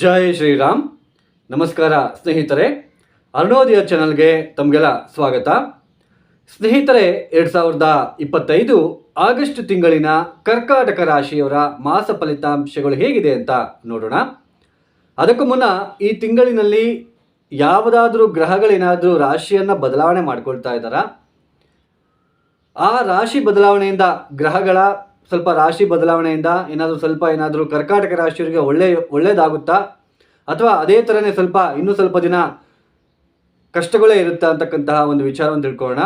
ಜೈ ಶ್ರೀರಾಮ್. ನಮಸ್ಕಾರ ಸ್ನೇಹಿತರೆ. ಅರುಣೋದಯ ಚಾನಲ್ಗೆ ತಮಗೆಲ್ಲ ಸ್ವಾಗತ. ಸ್ನೇಹಿತರೆ, ಎರಡು ಸಾವಿರದ ಇಪ್ಪತ್ತೈದು ಆಗಸ್ಟ್ ತಿಂಗಳಿನ ಕರ್ಕಾಟಕ ರಾಶಿಯವರ ಮಾಸ ಫಲಿತಾಂಶಗಳು ಹೇಗಿದೆ ಅಂತ ನೋಡೋಣ. ಅದಕ್ಕೂ ಮುನ್ನ ಈ ತಿಂಗಳಿನಲ್ಲಿ ಯಾವುದಾದ್ರೂ ಗ್ರಹಗಳೇನಾದರೂ ರಾಶಿಯನ್ನು ಬದಲಾವಣೆ ಮಾಡ್ಕೊಳ್ತಾ ಇದ್ದಾರಾ? ಆ ರಾಶಿ ಬದಲಾವಣೆಯಿಂದ ಗ್ರಹಗಳ ಸ್ವಲ್ಪ ರಾಶಿ ಬದಲಾವಣೆಯಿಂದ ಏನಾದರೂ ಸ್ವಲ್ಪ ಏನಾದರೂ ಕರ್ಕಾಟಕ ರಾಶಿಯವರಿಗೆ ಒಳ್ಳೆ ಒಳ್ಳೆಯದಾಗುತ್ತಾ ಅಥವಾ ಅದೇ ಥರನೇ ಸ್ವಲ್ಪ, ಇನ್ನೂ ಸ್ವಲ್ಪ ದಿನ ಕಷ್ಟಗಳೇ ಇರುತ್ತಾ ಅಂತಕ್ಕಂತಹ ಒಂದು ವಿಚಾರವನ್ನು ತಿಳ್ಕೊಳ್ಳೋಣ.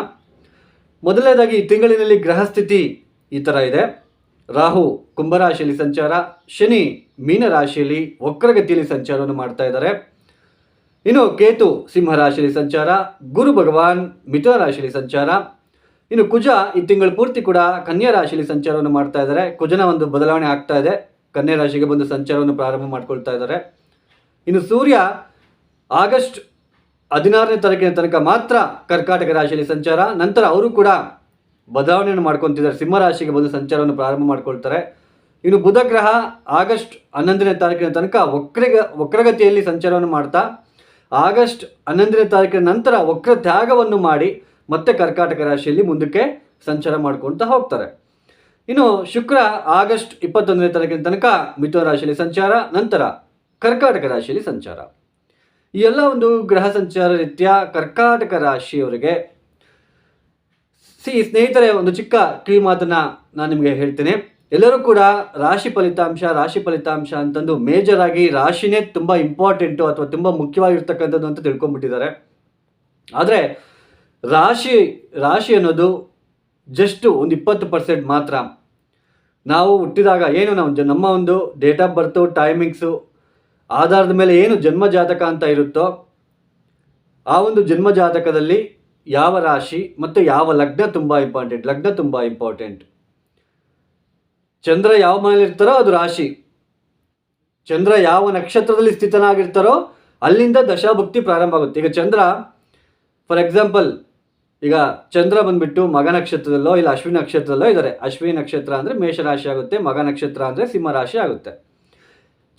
ಮೊದಲನೇದಾಗಿ ಈ ತಿಂಗಳಿನಲ್ಲಿ ಗ್ರಹ ಸ್ಥಿತಿ ಈ ಥರ ಇದೆ. ರಾಹು ಕುಂಭರಾಶಿಯಲ್ಲಿ ಸಂಚಾರ, ಶನಿ ಮೀನರಾಶಿಯಲ್ಲಿ ವಕ್ರಗತಿಯಲ್ಲಿ ಸಂಚಾರವನ್ನು ಮಾಡ್ತಾ ಇದ್ದಾರೆ. ಇನ್ನು ಕೇತು ಸಿಂಹ ರಾಶಿಯಲ್ಲಿ ಸಂಚಾರ, ಗುರು ಭಗವಾನ್ ಮಿಥುನ ರಾಶಿಯಲ್ಲಿ ಸಂಚಾರ ಇನ್ನು ಕುಜ ಈ ತಿಂಗಳು ಪೂರ್ತಿ ಕೂಡ ಕನ್ಯಾ ರಾಶಿಯಲ್ಲಿ ಸಂಚಾರವನ್ನು ಮಾಡ್ತಾ ಇದ್ದಾರೆ. ಕುಜನ ಒಂದು ಬದಲಾವಣೆ ಆಗ್ತಾ ಇದೆ. ಕನ್ಯಾ ರಾಶಿಗೆ ಬಂದು ಸಂಚಾರವನ್ನು ಪ್ರಾರಂಭ ಮಾಡ್ಕೊಳ್ತಾ ಇದ್ದಾರೆ. ಇನ್ನು ಸೂರ್ಯ ಆಗಸ್ಟ್ ಹದಿನಾರನೇ ತಾರೀಕಿನ ತನಕ ಮಾತ್ರ ಕರ್ಕಾಟಕ ರಾಶಿಯಲ್ಲಿ ಸಂಚಾರ. ನಂತರ ಅವರು ಕೂಡ ಬದಲಾವಣೆಯನ್ನು ಮಾಡ್ಕೊತಿದ್ದಾರೆ. ಸಿಂಹ ರಾಶಿಗೆ ಬಂದು ಸಂಚಾರವನ್ನು ಪ್ರಾರಂಭ ಮಾಡ್ಕೊಳ್ತಾರೆ. ಇನ್ನು ಬುಧ ಗ್ರಹ ಆಗಸ್ಟ್ ಹನ್ನೊಂದನೇ ತಾರೀಕಿನ ತನಕ ವಕ್ರಗ, ವಕ್ರಗತಿಯಲ್ಲಿ ಸಂಚಾರವನ್ನು ಮಾಡ್ತಾ, ಆಗಸ್ಟ್ ಹನ್ನೊಂದನೇ ತಾರೀಕಿನ ನಂತರ ವಕ್ರ ತ್ಯಾಗವನ್ನು ಮಾಡಿ ಮತ್ತೆ ಕರ್ಕಾಟಕ ರಾಶಿಯಲ್ಲಿ ಮುಂದಕ್ಕೆ ಸಂಚಾರ ಮಾಡ್ಕೊಳ್ತಾ ಹೋಗ್ತಾರೆ. ಇನ್ನು ಶುಕ್ರ ಆಗಸ್ಟ್ ಇಪ್ಪತ್ತೊಂದನೇ ತಾರೀಕಿನ ತನಕ ಮಿಥುನ ರಾಶಿಯಲ್ಲಿ ಸಂಚಾರ, ನಂತರ ಕರ್ಕಾಟಕ ರಾಶಿಯಲ್ಲಿ ಸಂಚಾರ. ಈ ಎಲ್ಲ ಒಂದು ಗ್ರಹ ಸಂಚಾರ ರೀತಿಯ ಕರ್ಕಾಟಕ ರಾಶಿಯವರಿಗೆ ಸಿ, ಸ್ನೇಹಿತರೆ, ಒಂದು ಚಿಕ್ಕ ಕಿವಿ ಮಾತನ್ನ ನಾನು ನಿಮಗೆ ಹೇಳ್ತೇನೆ. ಎಲ್ಲರೂ ಕೂಡ ರಾಶಿ ಫಲಿತಾಂಶ ರಾಶಿ ಫಲಿತಾಂಶ ಅಂತಂದು ಮೇಜರ್ ಆಗಿ ರಾಶಿನೇ ತುಂಬ ಇಂಪಾರ್ಟೆಂಟು ಅಥವಾ ತುಂಬ ಮುಖ್ಯವಾಗಿರ್ತಕ್ಕಂಥದ್ದು ಅಂತ ತಿಳ್ಕೊಂಡ್ಬಿಟ್ಟಿದ್ದಾರೆ. ಆದರೆ ರಾಶಿ ರಾಶಿ ಅನ್ನೋದು ಜಸ್ಟ್ ಒಂದು ಇಪ್ಪತ್ತು ಪರ್ಸೆಂಟ್ ಮಾತ್ರ. ನಾವು ಹುಟ್ಟಿದಾಗ ಏನು ನಾವು ನಮ್ಮ ಒಂದು ಡೇಟ್ ಆಫ್ ಬರ್ತು ಟೈಮಿಂಗ್ಸು ಆಧಾರದ ಮೇಲೆ ಏನು ಜನ್ಮ ಜಾತಕ ಅಂತ ಇರುತ್ತೋ, ಆ ಒಂದು ಜನ್ಮ ಜಾತಕದಲ್ಲಿ ಯಾವ ರಾಶಿ ಮತ್ತು ಯಾವ ಲಗ್ನ ತುಂಬ ಇಂಪಾರ್ಟೆಂಟ್ ಲಗ್ನ ತುಂಬ ಇಂಪಾರ್ಟೆಂಟ್ ಚಂದ್ರ ಯಾವ ಮನೇಲಿ ಇರ್ತಾರೋ ಅದು ರಾಶಿ. ಚಂದ್ರ ಯಾವ ನಕ್ಷತ್ರದಲ್ಲಿ ಸ್ಥಿತನಾಗಿರ್ತಾರೋ ಅಲ್ಲಿಂದ ದಶಾಭುಕ್ತಿ ಪ್ರಾರಂಭ ಆಗುತ್ತೆ. ಈಗ ಚಂದ್ರ ಫಾರ್ ಎಕ್ಸಾಂಪಲ್ ಈಗ ಚಂದ್ರ ಬಂದ್ಬಿಟ್ಟು ಮಗ ನಕ್ಷತ್ರದಲ್ಲೋ ಇಲ್ಲ ಅಶ್ವಿನಿ ನಕ್ಷತ್ರದಲ್ಲೋ ಇದ್ದಾರೆ. ಅಶ್ವಿನಿ ನಕ್ಷತ್ರ ಅಂದರೆ ಮೇಷರಾಶಿ ಆಗುತ್ತೆ, ಮಗ ನಕ್ಷತ್ರ ಅಂದರೆ ಸಿಂಹರಾಶಿ ಆಗುತ್ತೆ.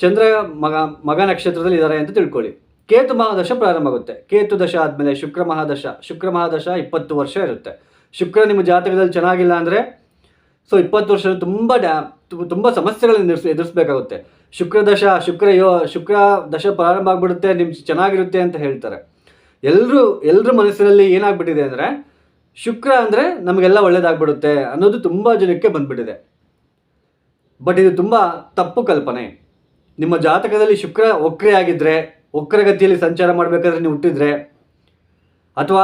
ಚಂದ್ರ ಮಗ ಮಗ ನಕ್ಷತ್ರದಲ್ಲಿ ಇದ್ದಾರೆ ಅಂತ ತಿಳ್ಕೊಳ್ಳಿ. ಕೇತು ಮಹಾದಶ ಪ್ರಾರಂಭ ಆಗುತ್ತೆ. ಕೇತು ದಶ ಆದಮೇಲೆ ಶುಕ್ರ ಮಹಾದಶ. ಶುಕ್ರ ಮಹಾದಶ ಇಪ್ಪತ್ತು ವರ್ಷ ಇರುತ್ತೆ. ಶುಕ್ರ ನಿಮ್ಮ ಜಾತಕದಲ್ಲಿ ಚೆನ್ನಾಗಿಲ್ಲ ಅಂದರೆ, ಸೊ ಇಪ್ಪತ್ತು ವರ್ಷ ತುಂಬ ಡ್ಯಾ, ತುಂಬ ಸಮಸ್ಯೆಗಳನ್ನು ಎದುರಿಸ್, ಎದುರಿಸ್ಬೇಕಾಗುತ್ತೆ. ಶುಕ್ರ ದಶ, ಶುಕ್ರ ಯೋ, ಶುಕ್ರ ದಶ ಪ್ರಾರಂಭ ಆಗ್ಬಿಡುತ್ತೆ ನಿಮ್ಮ ಚೆನ್ನಾಗಿರುತ್ತೆ ಅಂತ ಹೇಳ್ತಾರೆ. ಎಲ್ಲರೂ ಎಲ್ಲರ ಮನಸ್ಸಿನಲ್ಲಿ ಏನಾಗ್ಬಿಟ್ಟಿದೆ ಅಂದರೆ ಶುಕ್ರ ಅಂದರೆ ನಮಗೆಲ್ಲ ಒಳ್ಳೇದಾಗ್ಬಿಡುತ್ತೆ ಅನ್ನೋದು ತುಂಬ ಜನಕ್ಕೆ ಬಂದ್ಬಿಟ್ಟಿದೆ. ಬಟ್ ಇದು ತುಂಬ ತಪ್ಪು ಕಲ್ಪನೆ. ನಿಮ್ಮ ಜಾತಕದಲ್ಲಿ ಶುಕ್ರ ಒಕ್ರೆ ಆಗಿದ್ದರೆ ಒಕ್ರಗತಿಯಲ್ಲಿ ಸಂಚಾರ ಮಾಡಬೇಕಾದ್ರೆ ನೀವು ಹುಟ್ಟಿದ್ರೆ, ಅಥವಾ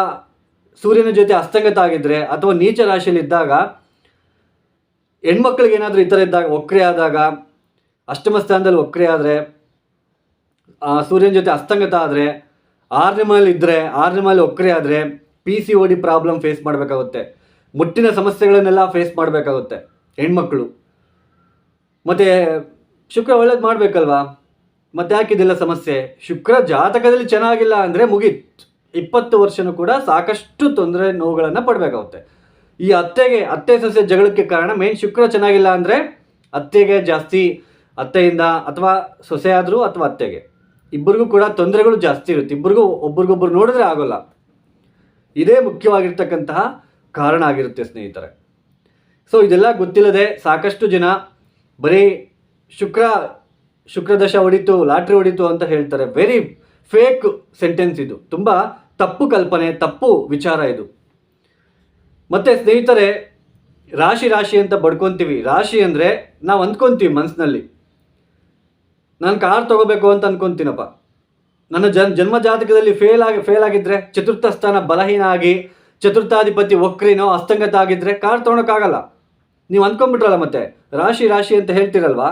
ಸೂರ್ಯನ ಜೊತೆ ಅಸ್ತಂಗತ ಆಗಿದ್ದರೆ ಅಥವಾ ನೀಚ ರಾಶಿಯಲ್ಲಿ ಇದ್ದಾಗ, ಹೆಣ್ಮಕ್ಳಿಗೆ ಏನಾದರೂ ಈ ಥರ ಇದ್ದಾಗ, ಒಕ್ರೆ ಆದಾಗ, ಅಷ್ಟಮ ಸ್ಥಾನದಲ್ಲಿ ಒಕ್ರೆ ಆದರೆ ಸೂರ್ಯನ ಜೊತೆ ಅಸ್ತಂಗತ ಆದರೆ ಆರನೇ ಮೈಲ್ ಇದ್ದರೆ ಆರನೇ ಮೈಲ್ ಒಕ್ಕರೆ ಆದರೆ P C O D problem face ಮಾಡಬೇಕಾಗುತ್ತೆ. ಮುಟ್ಟಿನ ಸಮಸ್ಯೆಗಳನ್ನೆಲ್ಲ ಫೇಸ್ ಮಾಡಬೇಕಾಗುತ್ತೆ, ಹೆಣ್ಮಕ್ಳು. ಮತ್ತು ಶುಕ್ರ ಒಳ್ಳೇದು ಮಾಡಬೇಕಲ್ವಾ? ಮತ್ತೆ ಯಾಕಿದೆಲ್ಲ ಸಮಸ್ಯೆ? ಶುಕ್ರ ಜಾತಕದಲ್ಲಿ ಚೆನ್ನಾಗಿಲ್ಲ ಅಂದರೆ ಮುಗೀತು. ಇಪ್ಪತ್ತು ವರ್ಷನೂ ಕೂಡ ಸಾಕಷ್ಟು ತೊಂದರೆ ನೋವುಗಳನ್ನು ಪಡಬೇಕಾಗುತ್ತೆ. ಈ ಅತ್ತೆಗೆ, ಅತ್ತೆ ಸೊಸೆ ಜಗಳಕ್ಕೆ ಕಾರಣ ಮೇನ್ ಶುಕ್ರ ಚೆನ್ನಾಗಿಲ್ಲ ಅಂದರೆ ಅತ್ತೆಗೆ ಜಾಸ್ತಿ ಅತ್ತೆಯಿಂದ ಅಥವಾ ಸೊಸೆಯಾದರೂ ಅಥವಾ ಅತ್ತೆಗೆ. ಇಬ್ಬರಿಗೂ ಕೂಡ ತೊಂದರೆಗಳು ಜಾಸ್ತಿ ಇರುತ್ತೆ. ಇಬ್ಬರಿಗೂ ಒಬ್ರಿಗೊಬ್ರು ನೋಡಿದ್ರೆ ಆಗೋಲ್ಲ. ಇದೇ ಮುಖ್ಯವಾಗಿರ್ತಕ್ಕಂತಹ ಕಾರಣ ಆಗಿರುತ್ತೆ ಸ್ನೇಹಿತರೆ. ಸೊ ಇದೆಲ್ಲ ಗೊತ್ತಿಲ್ಲದೆ ಸಾಕಷ್ಟು ಜನ ಬರೀ ಶುಕ್ರ, ಶುಕ್ರದಶ ಹೊಡಿತು, ಲಾಟ್ರಿ ಹೊಡಿತು ಅಂತ ಹೇಳ್ತಾರೆ. ವೆರಿ ಫೇಕ್ ಸೆಂಟೆನ್ಸ್ ಇದು. ತುಂಬ ತಪ್ಪು ಕಲ್ಪನೆ, ತಪ್ಪು ವಿಚಾರ ಇದು. ಮತ್ತೆ ಸ್ನೇಹಿತರೆ, ರಾಶಿ ರಾಶಿ ಅಂತ ಬಡ್ಕೊತೀವಿ. ರಾಶಿ ಅಂದರೆ ನಾವು ಅಂದ್ಕೊತೀವಿ ಮನಸ್ಸಿನಲ್ಲಿ ನಾನು ಕಾರ್ ತಗೋಬೇಕು ಅಂತ ಅನ್ಕೊಂತೀನಪ್ಪ. ನನ್ನ ಜನ್, ಜನ್ಮ ಜಾತಕದಲ್ಲಿ ಫೇಲ್ ಆಗಿ ಫೇಲ್ ಆಗಿದ್ರೆ ಚತುರ್ಥ ಸ್ಥಾನ ಬಲಹೀನ ಆಗಿ, ಚತುರ್ಥಾಧಿಪತಿ ಒಕ್ರಿನೋ ಅಸ್ತಂಗತ ಆಗಿದ್ರೆ ಕಾರ್ ತೊಗೊಳಕ್ಕಾಗಲ್ಲ ನೀವು ಅಂದ್ಕೊಂಡ್ಬಿಟ್ರಲ್ಲ ಮತ್ತೆ? ರಾಶಿ ರಾಶಿ ಅಂತ ಹೇಳ್ತಿರಲ್ವಾ?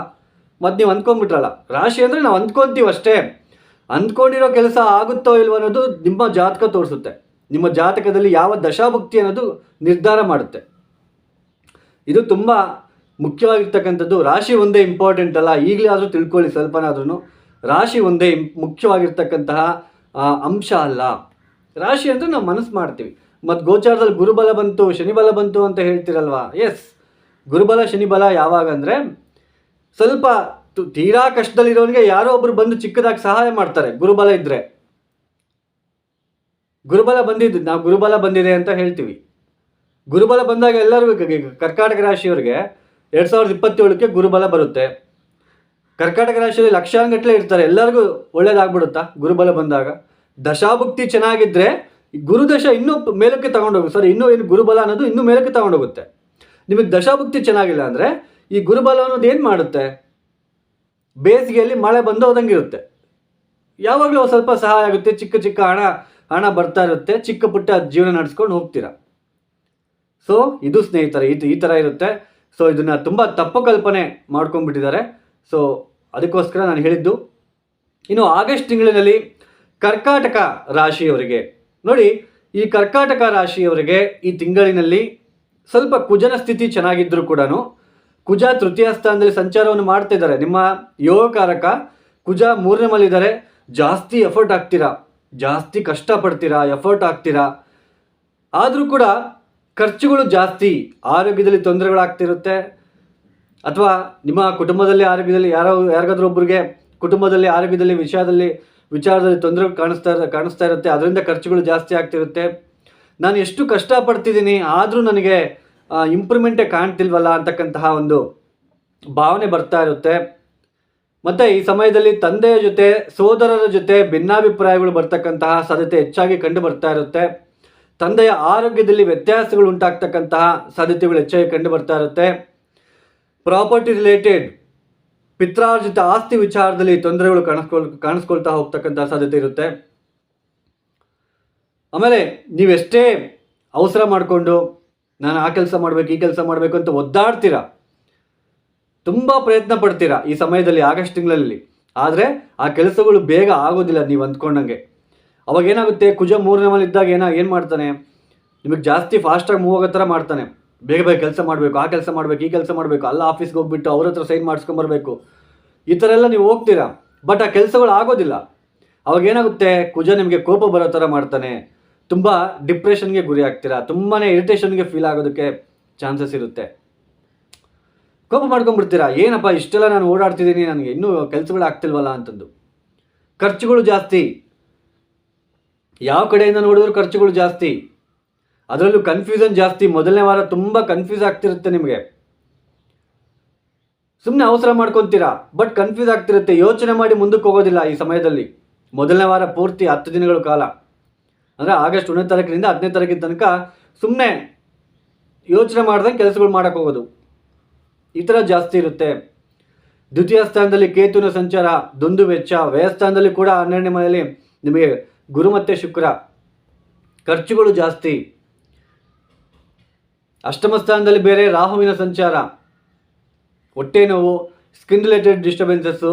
ಮತ್ತೆ ನೀವು ಅಂದ್ಕೊಂಡ್ಬಿಟ್ರಲ್ಲ ರಾಶಿ ಅಂದರೆ ನಾವು ಅಂದ್ಕೊಂತೀವಿ ಅಷ್ಟೇ. ಅಂದ್ಕೊಂಡಿರೋ ಕೆಲಸ ಆಗುತ್ತೋ ಇಲ್ವೋ ಅನ್ನೋದು ನಿಮ್ಮ ಜಾತಕ ತೋರಿಸುತ್ತೆ. ನಿಮ್ಮ ಜಾತಕದಲ್ಲಿ ಯಾವ ದಶಾಭುಕ್ತಿ ಅನ್ನೋದು ನಿರ್ಧಾರ ಮಾಡುತ್ತೆ. ಇದು ತುಂಬ ಮುಖ್ಯವಾಗಿರ್ತಕ್ಕಂಥದ್ದು ರಾಶಿ ಒಂದೇ ಇಂಪಾರ್ಟೆಂಟ್ ಅಲ್ಲ, ಈಗಲೇ ಆದರೂ ತಿಳ್ಕೊಳ್ಳಿ ಸ್ವಲ್ಪನಾದ್ರೂ ರಾಶಿ ಒಂದೇ ಮುಖ್ಯವಾಗಿರ್ತಕ್ಕಂತಹ ಅಂಶ ಅಲ್ಲ. ರಾಶಿ ಅಂದರೆ ನಾವು ಮನಸ್ಸು ಮಾಡ್ತೀವಿ. ಮತ್ತು ಗೋಚಾರದಲ್ಲಿ ಗುರುಬಲ ಬಂತು, ಶನಿಬಲ ಬಂತು ಅಂತ ಹೇಳ್ತಿರಲ್ವಾ? ಎಸ್ ಗುರುಬಲ, ಶನಿಬಲ ಯಾವಾಗ ಅಂದರೆ, ಸ್ವಲ್ಪ ತೀರಾ ಕಷ್ಟದಲ್ಲಿರೋನಿಗೆ ಯಾರೋ ಒಬ್ರು ಬಂದು ಚಿಕ್ಕದಾಗಿ ಸಹಾಯ ಮಾಡ್ತಾರೆ, ಗುರುಬಲ ಇದ್ರೆ. ಗುರುಬಲ ಬಂದಿದ್ದು, ನಾವು ಗುರುಬಲ ಬಂದಿದೆ ಅಂತ ಹೇಳ್ತೀವಿ. ಗುರುಬಲ ಬಂದಾಗ ಎಲ್ಲರೂ ಈಗ- ಈಗ ಕರ್ಕಾಟಕ ರಾಶಿಯವರಿಗೆ ಎರಡು ಸಾವಿರದ ಇಪ್ಪತ್ತೇಳಕ್ಕೆ ಗುರುಬಲ ಬರುತ್ತೆ. ಕರ್ಕಾಟಕ ರಾಶಿಯಲ್ಲಿ ಲಕ್ಷಾನುಗಟ್ಟಲೆ ಇರ್ತಾರೆ. ಎಲ್ಲರಿಗೂ ಒಳ್ಳೇದಾಗ್ಬಿಡುತ್ತಾ ಗುರುಬಲ ಬಂದಾಗ? ದಶಾಭುಕ್ತಿ ಚೆನ್ನಾಗಿದ್ರೆ ಈ ಗುರುದಶ ಇನ್ನೂ ಮೇಲಕ್ಕೆ ತಗೊಂಡೋಗುತ್ತೆ. ಸರ್ ಇನ್ನೂ ಏನು ಗುರುಬಲ ಅನ್ನೋದು ಇನ್ನೂ ಮೇಲಕ್ಕೆ ತಗೊಂಡೋಗುತ್ತೆ. ನಿಮಗೆ ದಶಾಭುಕ್ತಿ ಚೆನ್ನಾಗಿಲ್ಲ ಅಂದರೆ ಈ ಗುರುಬಲ ಅನ್ನೋದು ಏನು ಮಾಡುತ್ತೆ? ಬೇಸಿಗೆಯಲ್ಲಿ ಮಳೆ ಬಂದು ಹೋದಂಗಿರುತ್ತೆ ಯಾವಾಗಲೂ ಸ್ವಲ್ಪ ಸಹಾಯ ಆಗುತ್ತೆ. ಚಿಕ್ಕ ಚಿಕ್ಕ ಹಣ ಹಣ ಬರ್ತಾ ಇರುತ್ತೆ. ಚಿಕ್ಕ ಪುಟ್ಟ ಜೀವನ ನಡೆಸ್ಕೊಂಡು ಹೋಗ್ತೀರ? ಸೊ ಇದು ಸ್ನೇಹಿತರೆ ಇದು ಈ ಥರ ಇರುತ್ತೆ. ಸೊ ಇದನ್ನು ತುಂಬ ತಪ್ಪು ಕಲ್ಪನೆ ಮಾಡ್ಕೊಂಡ್ಬಿಟ್ಟಿದ್ದಾರೆ. ಸೊ ಅದಕ್ಕೋಸ್ಕರ ನಾನು ಹೇಳಿದ್ದು, ಇನ್ನು ಆಗಸ್ಟ್ ತಿಂಗಳಿನಲ್ಲಿ ಕರ್ಕಾಟಕ ರಾಶಿಯವರಿಗೆ, ನೋಡಿ ಈ ಕರ್ಕಾಟಕ ರಾಶಿಯವರಿಗೆ ಈ ತಿಂಗಳಿನಲ್ಲಿ ಸ್ವಲ್ಪ ಕುಜನ ಸ್ಥಿತಿ ಚೆನ್ನಾಗಿದ್ದರೂ ಕೂಡ ಕುಜ ತೃತೀಯ ಸ್ಥಾನದಲ್ಲಿ ಸಂಚಾರವನ್ನು ಮಾಡ್ತಾ ಇದ್ದಾರೆ. ನಿಮ್ಮ ಯೋಗಕಾರಕ ಕುಜ ಮೂರನೇ ಮಲ್ಲಿದ್ದಾರೆ. ಜಾಸ್ತಿ ಎಫರ್ಟ್ ಆಗ್ತೀರಾ ಜಾಸ್ತಿ ಕಷ್ಟಪಡ್ತೀರಾ? ಎಫರ್ಟ್ ಆಗ್ತೀರಾ ಆದರೂ ಕೂಡ ಖರ್ಚುಗಳು ಜಾಸ್ತಿ, ಆರೋಗ್ಯದಲ್ಲಿ ತೊಂದರೆಗಳಾಗ್ತಿರುತ್ತೆ. ಅಥವಾ ನಿಮ್ಮ ಕುಟುಂಬದಲ್ಲಿ ಆರೋಗ್ಯದಲ್ಲಿ ಯಾರೋ, ಯಾರಿಗಾದ್ರೂ ಒಬ್ಬರಿಗೆ ಕುಟುಂಬದಲ್ಲಿ ಆರೋಗ್ಯದಲ್ಲಿ ವಿಷಯದಲ್ಲಿ, ವಿಚಾರದಲ್ಲಿ ತೊಂದರೆ ಕಾಣಿಸ್ತಾ ಕಾಣಿಸ್ತಾ ಇರುತ್ತೆ, ಅದರಿಂದ ಖರ್ಚುಗಳು ಜಾಸ್ತಿ ಆಗ್ತಿರುತ್ತೆ. ನಾನು ಎಷ್ಟು ಕಷ್ಟಪಡ್ತಿದ್ದೀನಿ, ಆದರೂ ನನಗೆ ಇಂಪ್ರೂವ್ಮೆಂಟೇ ಕಾಣ್ತಿಲ್ವಲ್ಲ ಅಂತಕ್ಕಂತಹ ಒಂದು ಭಾವನೆ ಬರ್ತಾ ಇರುತ್ತೆ. ಮತ್ತು ಈ ಸಮಯದಲ್ಲಿ ತಂದೆಯ ಜೊತೆ, ಸೋದರರ ಜೊತೆ ಭಿನ್ನಾಭಿಪ್ರಾಯಗಳು ಬರ್ತಕ್ಕಂತಹ ಸಾಧ್ಯತೆ ಹೆಚ್ಚಾಗಿ ಕಂಡು ಬರ್ತಾ ಇರುತ್ತೆ. ತಂದೆಯ ಆರೋಗ್ಯದಲ್ಲಿ ವ್ಯತ್ಯಾಸಗಳು ಉಂಟಾಗ್ತಕ್ಕಂತಹ ಸಾಧ್ಯತೆಗಳು ಹೆಚ್ಚಾಗಿ ಕಂಡು ಬರ್ತಾ ಇರುತ್ತೆ. ಪ್ರಾಪರ್ಟಿ ರಿಲೇಟೆಡ್ ಪಿತ್ರಾರ್ಜಿತ ಆಸ್ತಿ ವಿಚಾರದಲ್ಲಿ ತೊಂದರೆಗಳು ಕಾಣಿಸ್ಕೊಳ್, ಕಾಣಿಸ್ಕೊಳ್ತಾ ಹೋಗ್ತಕ್ಕಂಥ ಸಾಧ್ಯತೆ ಇರುತ್ತೆ. ಆಮೇಲೆ ನೀವೆಷ್ಟೇ ಅವಸರ ಮಾಡಿಕೊಂಡು ನಾನು ಆ ಕೆಲಸ ಮಾಡಬೇಕು, ಈ ಕೆಲಸ ಮಾಡಬೇಕು ಅಂತ ಒದ್ದಾಡ್ತೀರಾ? ತುಂಬ ಪ್ರಯತ್ನ ಪಡ್ತೀರಾ ಈ ಸಮಯದಲ್ಲಿ, ಆಗಸ್ಟ್ ತಿಂಗಳಲ್ಲಿ. ಆದರೆ ಆ ಕೆಲಸಗಳು ಬೇಗ ಆಗೋದಿಲ್ಲ ನೀವು ಅಂದ್ಕೊಂಡಂಗೆ. ಅವಾಗ ಏನಾಗುತ್ತೆ? ಕುಜ ಮೂರನೇ ಮನೆ ಇದ್ದಾಗ ಏನ, ಏನು ಮಾಡ್ತಾನೆ? ನಿಮಗೆ ಜಾಸ್ತಿ ಫಾಸ್ಟಾಗಿ ಮೂವ್ ಆಗೋ ಥರ ಮಾಡ್ತಾನೆ. ಬೇಗ ಬೇಗ ಕೆಲಸ ಮಾಡಬೇಕು, ಆ ಕೆಲಸ ಮಾಡಬೇಕು, ಈ ಕೆಲಸ ಮಾಡಬೇಕು, ಅಲ್ಲ ಆಫೀಸ್ಗೆ ಹೋಗ್ಬಿಟ್ಟು ಅವ್ರ ಹತ್ರ ಸೈನ್ ಮಾಡಿಸ್ಕೊಂಬರ್ಬೇಕು ಈ ಥರ ಎಲ್ಲ ನೀವು ಹೋಗ್ತೀರಾ? ಬಟ್ ಆ ಕೆಲಸಗಳು ಆಗೋದಿಲ್ಲ. ಅವಾಗ ಏನಾಗುತ್ತೆ? ಕುಜ ನಿಮಗೆ ಕೋಪ ಬರೋ ಥರ ಮಾಡ್ತಾನೆ. ತುಂಬ ಡಿಪ್ರೆಷನ್ಗೆ ಗುರಿ ಆಗ್ತೀರಾ? ತುಂಬಾ ಇರಿಟೇಷನ್ಗೆ ಫೀಲ್ ಆಗೋದಕ್ಕೆ ಚಾನ್ಸಸ್ ಇರುತ್ತೆ. ಕೋಪ ಮಾಡ್ಕೊಂಡ್ಬಿಡ್ತೀರಾ ಏನಪ್ಪ, ಇಷ್ಟೆಲ್ಲ ನಾನು ಓಡಾಡ್ತಿದ್ದೀನಿ, ನನಗೆ ಇನ್ನೂ ಕೆಲಸಗಳು ಆಗ್ತಿಲ್ವಲ್ಲ ಅಂತಂದು. ಖರ್ಚುಗಳು ಜಾಸ್ತಿ. ಯಾವ ಕಡೆಯಿಂದ ನೋಡಿದ್ರು ಖರ್ಚುಗಳು ಜಾಸ್ತಿ. ಅದರಲ್ಲೂ ಕನ್ಫ್ಯೂಷನ್ ಜಾಸ್ತಿ. ಮೊದಲನೇ ವಾರ ತುಂಬ ಕನ್ಫ್ಯೂಸ್ ಆಗ್ತಿರುತ್ತೆ ನಿಮಗೆ. ಸುಮ್ಮನೆ ಅವಸರ ಮಾಡ್ಕೊತೀರಾ? ಬಟ್ ಕನ್ಫ್ಯೂಸ್ ಆಗ್ತಿರುತ್ತೆ. ಯೋಚನೆ ಮಾಡಿ ಮುಂದಕ್ಕೆ ಹೋಗೋದಿಲ್ಲ ಈ ಸಮಯದಲ್ಲಿ. ಮೊದಲನೇ ವಾರ ಪೂರ್ತಿ ಹತ್ತು ದಿನಗಳ ಕಾಲ. ಅಂದರೆ ಆಗಸ್ಟ್ ಒಂದನೇ ತಾರೀಕಿನಿಂದ ಹತ್ತನೇ ತಾರೀಕಿನ ತನಕ ಸುಮ್ಮನೆ ಯೋಚನೆ ಮಾಡ್ದಂಗೆ ಕೆಲಸಗಳು ಮಾಡೋಕ್ಕೆ ಹೋಗೋದು. ಈ ಥರ ಜಾಸ್ತಿ ಇರುತ್ತೆ. ದ್ವಿತೀಯ ಸ್ಥಾನದಲ್ಲಿ ಕೇತುವಿನ ಸಂಚಾರ ದುಂದು ವೆಚ್ಚ ವ್ಯಯಸ್ಥಾನದಲ್ಲಿ ಕೂಡ ಹನ್ನೆರಡನೇ ಮನೆಯಲ್ಲಿ ನಿಮಗೆ ಗುರು ಮತ್ತು ಶುಕ್ರ. ಖರ್ಚುಗಳು ಜಾಸ್ತಿ. ಅಷ್ಟಮ ಸ್ಥಾನದಲ್ಲಿ ಬೇರೆ ರಾಹುವಿನ ಸಂಚಾರ. ಹೊಟ್ಟೆ ನೋವು ಸ್ಕಿನ್ ರಿಲೇಟೆಡ್ ಡಿಸ್ಟರ್ಬೆನ್ಸಸ್ಸು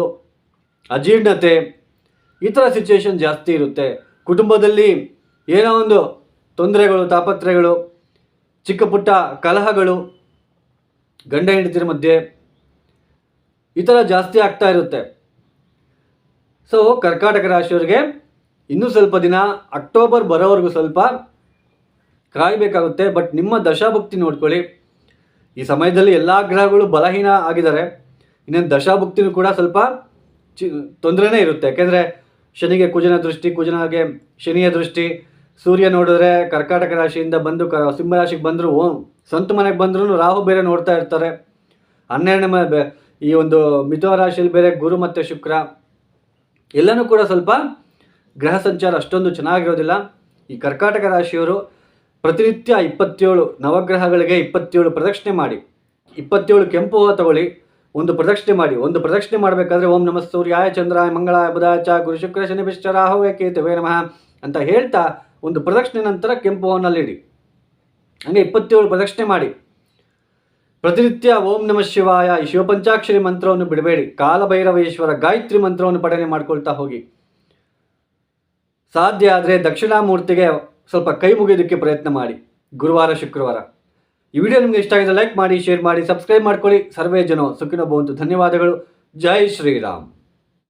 ಅಜೀರ್ಣತೆ ಈ ಥರ ಸಿಚುವೇಶನ್ ಜಾಸ್ತಿ ಇರುತ್ತೆ. ಕುಟುಂಬದಲ್ಲಿ ಏನೋ ಒಂದು ತೊಂದರೆಗಳು ತಾಪತ್ರೆಗಳು ಚಿಕ್ಕ ಪುಟ್ಟ ಕಲಹಗಳು, ಗಂಡ ಹೆಂಡತಿರ ಮಧ್ಯೆ ಈ ಥರ ಜಾಸ್ತಿ ಆಗ್ತಾ ಇರುತ್ತೆ. ಸೊ ಕರ್ಕಾಟಕ ರಾಶಿಯವರಿಗೆ ಇನ್ನೂ ಸ್ವಲ್ಪ ದಿನ, ಅಕ್ಟೋಬರ್ ಬರೋವರೆಗೂ ಸ್ವಲ್ಪ ಕಾಯಬೇಕಾಗುತ್ತೆ. ಬಟ್ ನಿಮ್ಮ ದಶಾಭುಕ್ತಿ ನೋಡ್ಕೊಳ್ಳಿ. ಈ ಸಮಯದಲ್ಲಿ ಎಲ್ಲ ಗ್ರಹಗಳು ಬಲಹೀನ ಆಗಿದ್ದಾರೆ. ಇನ್ನೇನು ದಶಾಭುಕ್ತಿನೂ ಕೂಡ ಸ್ವಲ್ಪ ಚಿ, ತೊಂದರೆನೇ ಇರುತ್ತೆ. ಯಾಕೆಂದರೆ ಶನಿಗೆ ಕುಜನ ದೃಷ್ಟಿ ಕುಜನಗೆ ಶನಿಯ ದೃಷ್ಟಿ, ಸೂರ್ಯ ನೋಡಿದ್ರೆ ಕರ್ಕಾಟಕ ರಾಶಿಯಿಂದ ಬಂದು ಕ ಸಿಂಹರಾಶಿಗೆ ಬಂದರೂ ಸ್ವಂತ ಮನೆಗೆ ಬಂದ್ರೂ ರಾಹು ಬೇರೆ ನೋಡ್ತಾ ಇರ್ತಾರೆ. ಹನ್ನೆರಡನೇ ಮನೆ ಬೆ- ಈ ಒಂದು ಮಿಥುನ ರಾಶಿಯಲ್ಲಿ ಬೇರೆ ಗುರು ಮತ್ತು ಶುಕ್ರ, ಎಲ್ಲನೂ ಕೂಡ ಸ್ವಲ್ಪ ಗ್ರಹ ಸಂಚಾರ ಅಷ್ಟೊಂದು ಚೆನ್ನಾಗಿರೋದಿಲ್ಲ. ಈ ಕರ್ಕಾಟಕ ರಾಶಿಯವರು ಪ್ರತಿನಿತ್ಯ ಇಪ್ಪತ್ತೇಳು ನವಗ್ರಹಗಳಿಗೆ ಇಪ್ಪತ್ತೇಳು ಪ್ರದಕ್ಷಿಣೆ ಮಾಡಿ. ಇಪ್ಪತ್ತೇಳು ಕೆಂಪು ಹೂವು ತಗೊಳ್ಳಿ, ಒಂದು ಪ್ರದಕ್ಷಿಣೆ ಮಾಡಿ. ಒಂದು ಪ್ರದಕ್ಷಿಣೆ ಮಾಡಬೇಕಾದ್ರೆ ಓಂ ನಮಃ ಸೂರ್ಯಾಯ ಚಂದ್ರಾಯ ಮಂಗಳಾಯ ಬುಧಾಯ ಚ ಗುರು ಶುಕ್ರ ಶನಿ ಬಿಶ್ಚ ರಾಹುವೇ ಕೇತವೇ ನಮಃ ಅಂತ ಹೇಳ್ತಾ ಒಂದು ಪ್ರದಕ್ಷಿಣೆ ನಂತರ ಕೆಂಪು ಹೂವನ್ನಲ್ಲಿಡಿ ಹಂಗೆ ಇಪ್ಪತ್ತೇಳು ಪ್ರದಕ್ಷಿಣೆ ಮಾಡಿ. ಪ್ರತಿನಿತ್ಯ ಓಂ ನಮಃ ಶಿವಾಯ ಶಿವಪಂಚಾಕ್ಷರಿ ಮಂತ್ರವನ್ನು ಬಿಡಬೇಡಿ. ಕಾಲಭೈರವೇಶ್ವರ ಗಾಯತ್ರಿ ಮಂತ್ರವನ್ನು ಪಠನೆ ಮಾಡ್ಕೊಳ್ತಾ ಹೋಗಿ. ಸಾಧ್ಯ ಆದರೆ ದಕ್ಷಿಣಾಮೂರ್ತಿಗೆ ಸ್ವಲ್ಪ ಕೈ ಮುಗಿಯೋದಕ್ಕೆ ಪ್ರಯತ್ನ ಮಾಡಿ. ಗುರುವಾರ, ಶುಕ್ರವಾರ. ಈ ವಿಡಿಯೋ ನಿಮಗೆ ಇಷ್ಟ ಆಗಿದೆ ಲೈಕ್ ಮಾಡಿ ಶೇರ್ ಮಾಡಿ ಸಬ್ಸ್ಕ್ರೈಬ್ ಮಾಡ್ಕೊಳ್ಳಿ. ಸರ್ವೇ ಜನ ಸುಖಿನ ಧನ್ಯವಾದಗಳು. ಜೈ ಶ್ರೀರಾಮ್.